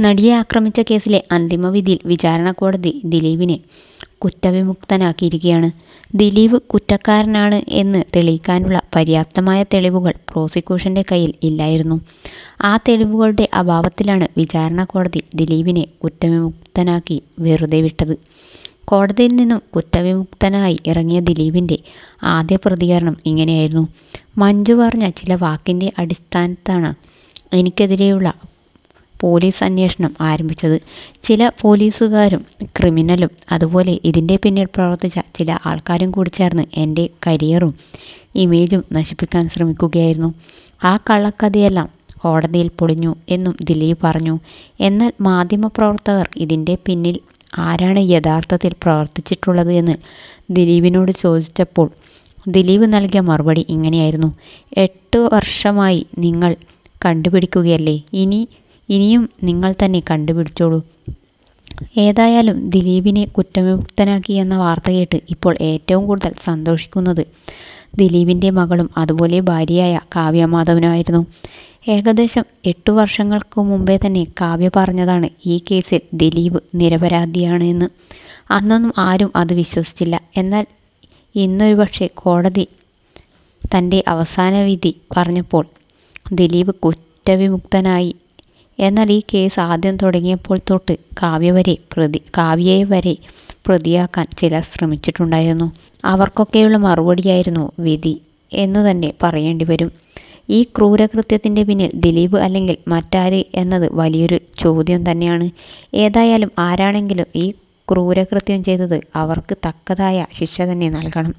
നടിയെ ആക്രമിച്ച കേസിലെ അന്തിമവിധിയിൽ വിചാരണ കോടതി ദിലീപിനെ കുറ്റവിമുക്തനാക്കിയിരിക്കുകയാണ്. ദിലീപ് കുറ്റക്കാരനാണ് എന്ന് തെളിയിക്കാനുള്ള പര്യാപ്തമായ തെളിവുകൾ പ്രോസിക്യൂഷന്റെ കയ്യിൽ ഇല്ലായിരുന്നു. ആ തെളിവുകളുടെ അഭാവത്തിലാണ് വിചാരണ കോടതി ദിലീപിനെ കുറ്റവിമുക്തനാക്കി വെറുതെ വിട്ടത്. കോടതിയിൽ നിന്നും കുറ്റവിമുക്തനായി ഇറങ്ങിയ ദിലീപിന്റെ ആദ്യ പ്രതികരണം ഇങ്ങനെയായിരുന്നു. മഞ്ജു പറഞ്ഞ ചില വാക്കിന്റെ അടിസ്ഥാനത്താണ് എനിക്കെതിരെയുള്ള പോലീസ് അന്വേഷണം ആരംഭിച്ചത്. ചില പോലീസുകാരും ക്രിമിനലും അതുപോലെ ഇതിന്റെ പിന്നിൽ പ്രവർത്തിച്ച ചില ആൾക്കാരും കൂടി ചേർന്ന് എന്റെ കരിയറും ഇമേജും നശിപ്പിക്കാൻ ശ്രമിക്കുകയായിരുന്നു. ആ കള്ളക്കഥയെല്ലാം കോടതിയിൽ പൊളിഞ്ഞു എന്നും ദിലീപ് പറഞ്ഞു. എന്നാൽ മാധ്യമപ്രവർത്തകർ ഇതിന്റെ പിന്നിൽ ആരാണ് യഥാർത്ഥത്തിൽ പ്രവർത്തിച്ചിട്ടുള്ളത് എന്ന് ദിലീപിനോട് ചോദിച്ചപ്പോൾ ദിലീപ് നൽകിയ മറുപടി ഇങ്ങനെയായിരുന്നു. എട്ട് വർഷമായി നിങ്ങൾ കണ്ടുപിടിക്കുകയല്ലേ. ഇനിയും നിങ്ങൾ തന്നെ കണ്ടുപിടിച്ചോളൂ. ഏതായാലും ദിലീപിനെ കുറ്റവിമുക്തനാക്കി എന്ന വാർത്ത കേട്ട് ഇപ്പോൾ ഏറ്റവും കൂടുതൽ സന്തോഷിക്കുന്നത് ദിലീപിന്റെ മകളും അതുപോലെ ഭാര്യയായ കാവ്യ മാധവനായിരുന്നു ഏകദേശം എട്ടു വർഷങ്ങൾക്ക് മുമ്പേ തന്നെ കാവ്യ പറഞ്ഞതാണ് ഈ കേസിൽ ദിലീപ് നിരപരാധിയാണ് എന്ന്. അന്നൊന്നും ആരും അത് വിശ്വസിച്ചില്ല. എന്നാൽ ഇന്നൊരു പക്ഷേ കോടതി തന്റെ അവസാന വിധി പറഞ്ഞപ്പോൾ ദിലീപ് കുറ്റവിമുക്തനായി. എന്നാൽ ഈ കേസ് ആദ്യം തുടങ്ങിയപ്പോൾ തൊട്ട് കാവ്യ വരെ പ്രതി കാവ്യയെ വരെ പ്രതിയാക്കാൻ ചിലർ ശ്രമിച്ചിട്ടുണ്ടായിരുന്നു. അവർക്കൊക്കെയുള്ള മറുപടിയായിരുന്നു വിധി എന്ന് തന്നെ പറയേണ്ടി വരും. ഈ ക്രൂരകൃത്യത്തിന്റെ പിന്നിൽ ദിലീപ് അല്ലെങ്കിൽ മറ്റാര് എന്നത് വലിയൊരു ചോദ്യം തന്നെയാണ്. ഏതായാലും ആരാണെങ്കിലും ഈ ക്രൂരകൃത്യം ചെയ്തത് അവർക്ക് തക്കതായ ശിക്ഷ തന്നെ നൽകണം.